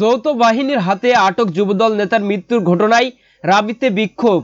যৌথ বাহিনীর হাতে আটক যুবদল নেতার মৃত্যুর ঘটনায় রাবিতে বিক্ষোভ।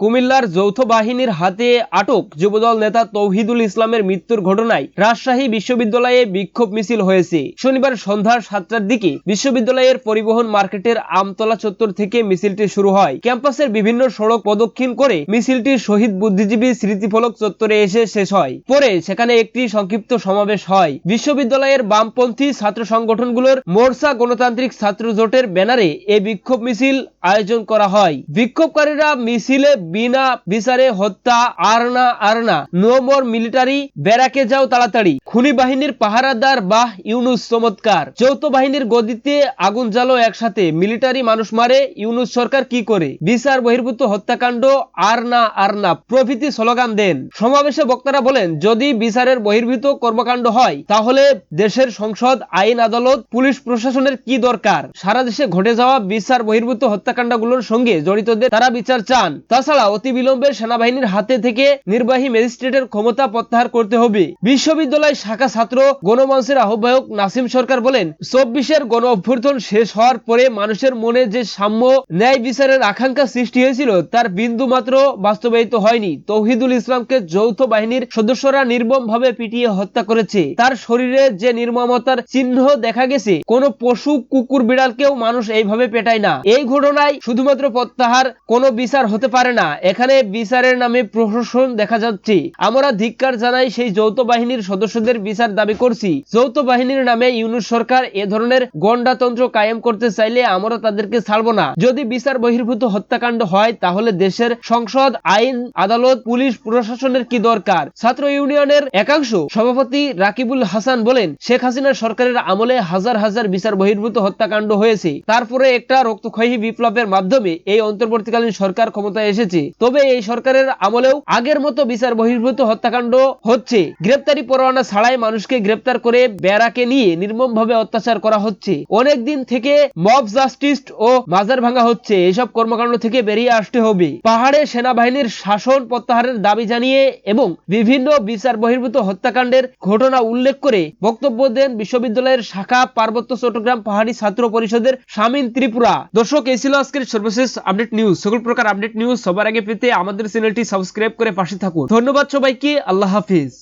কুমিল্লার যৌথ বাহিনীর হাতে আটক যুবদল নেতা তৌহিদুল ইসলামের মৃত্যুর ঘটনায় রাজশাহী বিশ্ববিদ্যালয়ে বিক্ষোভ মিছিল হয়েছে। শনিবার সন্ধ্যা সাতটার দিকে বিশ্ববিদ্যালয়ের পরিবহন মার্কেটের আমতলা চত্বর থেকে মিছিলটি শুরু হয়। ক্যাম্পাসের বিভিন্ন সড়ক প্রদক্ষিণ করে মিছিলটি শহীদ বুদ্ধিজীবী স্মৃতিফলক চত্বরে এসে শেষ হয়। পরে সেখানে একটি সংক্ষিপ্ত সমাবেশ হয়। বিশ্ববিদ্যালয়ের বামপন্থী ছাত্র সংগঠনগুলোর মোর্চা গণতান্ত্রিক ছাত্র জোটের ব্যানারে এই বিক্ষোভ মিছিল আয়োজন করা হয়। বিক্ষোভকারীরা মিছিলে বিনা বিচারে হত্যা, আরনা আরনা নো মোর মিলিটারি ব্যারাকে যাও তাড়াতাড়ি। খুনি বাহিনীর পাহারাদার বাহ ইউনুস চমৎকার। যৌথ বাহিনীর গদিতে আগুন জ্বালো একসাথে। মিলিটারি মানুষ মারে, ইউনুস সরকার কি করে? বিচার বহির্ভূত হত্যাকাণ্ড, আর না আর না, প্রভৃতি স্লোগান দেন। সমাবেশে বক্তারা বলেন, যদি বিচারের বহির্ভূত কর্মকাণ্ড হয়, তাহলে দেশের সংসদ, আইন, আদালত, পুলিশ প্রশাসনের কি দরকার? সারা দেশে ঘটে যাওয়া বিচার বহির্ভূত হত্যাকাণ্ডগুলোর সঙ্গে জড়িতদের তারা বিচার চান। তাছাড়া অতি বিলম্বে সেনাবাহিনীর হাতে থেকে নির্বাহী ম্যাজিস্ট্রেটের ক্ষমতা প্রত্যাহার করতে হবে। বিশ্ববিদ্যালয় শাখা ছাত্র গণমঞ্চের আহ্বায়ক নাসিম সরকার বলেন, চব্বিশের গণ অভ্যর্থন শেষ হওয়ার পরে মানুষের মনে যে সাম্য ন্যায় বিচারের আকাঙ্ক্ষা সৃষ্টি হয়েছিল, তার বিন্দু মাত্র বাস্তবায়িত হয়নি। তৌহিদুল ইসলামকে যৌথ বাহিনীর সদস্যরা নির্মম ভাবে পিটিয়ে হত্যা করেছে। তার শরীরে যে নির্মমতার চিহ্ন দেখা গেছে, কোন পশু, কুকুর, বিড়ালকেও মানুষ এইভাবে পেটায় না। এই ঘটনায় শুধুমাত্র প্রত্যাহার কোনো বিচার হতে পারে না। এখানে বিচারের নামে প্রশাসন দেখা যাচ্ছে। আমরা ধিক্কার জানাই সেই যৌথ বাহিনীর সদস্যদের বিচার দাবি করছি। যৌথ বাহিনীর নামে ইউনুস সরকার এ ধরনের গন্ডাতন্ত্র কায়েম করতে চাইলে আমরা তাদেরকে ছাড়বো না। যদি বিচার বহির্ভূত হত্যাকাণ্ড হয়, তাহলে দেশের সংসদ, আইন, আদালত, পুলিশ, প্রশাসনের কি দরকার? ছাত্র ইউনিয়নের একাংশ সভাপতি রাকিবুল হাসান বলেন, শেখ হাসিনার সরকারের আমলে হাজার হাজার বিচার বহির্ভূত হত্যাকাণ্ড হয়েছে। তারপরে একটা রক্তক্ষয়ী বিপ্লবের মাধ্যমে এই অন্তর্বর্তীকালীন সরকার ক্ষমতায় এসেছে। তবে এই সরকারের আমলেও আগের মতো বিচার বহির্ভূত হত্যাকাণ্ড হচ্ছে। গ্রেপ্তারি পরোয়ানা ছাড়াই মানুষকে গ্রেপ্তার করে বেড়াকে নিয়ে নির্মমভাবে অত্যাচার করা হচ্ছে। অনেক দিন থেকে মব জাস্টিস ও মাজার ভাঙা হচ্ছে। এসব কর্মকাণ্ড থেকে বেরিয়ে আসতে হবে। পাহাড়ে সেনাবাহিনীর শাসন প্রত্যাহারের দাবি জানিয়ে এবং বিভিন্ন বিচার বহির্ভূত হত্যাকাণ্ডের ঘটনা উল্লেখ করে বক্তব্য দেন বিশ্ববিদ্যালয়ের শাখা পার্বত্য চট্টগ্রাম পাহাড়ি ছাত্র পরিষদের শামীন ত্রিপুরা। দর্শক, এই ছিল আজকের সর্বশেষ আপডেট নিউজ। সকল প্রকার আপডেট নিউজ সবার আগে পেতে আমাদের চ্যানেলটি সাবস্ক্রাইব করে পাশে থাকুন। ধন্যবাদ সবাইকে। আল্লাহ হাফিজ।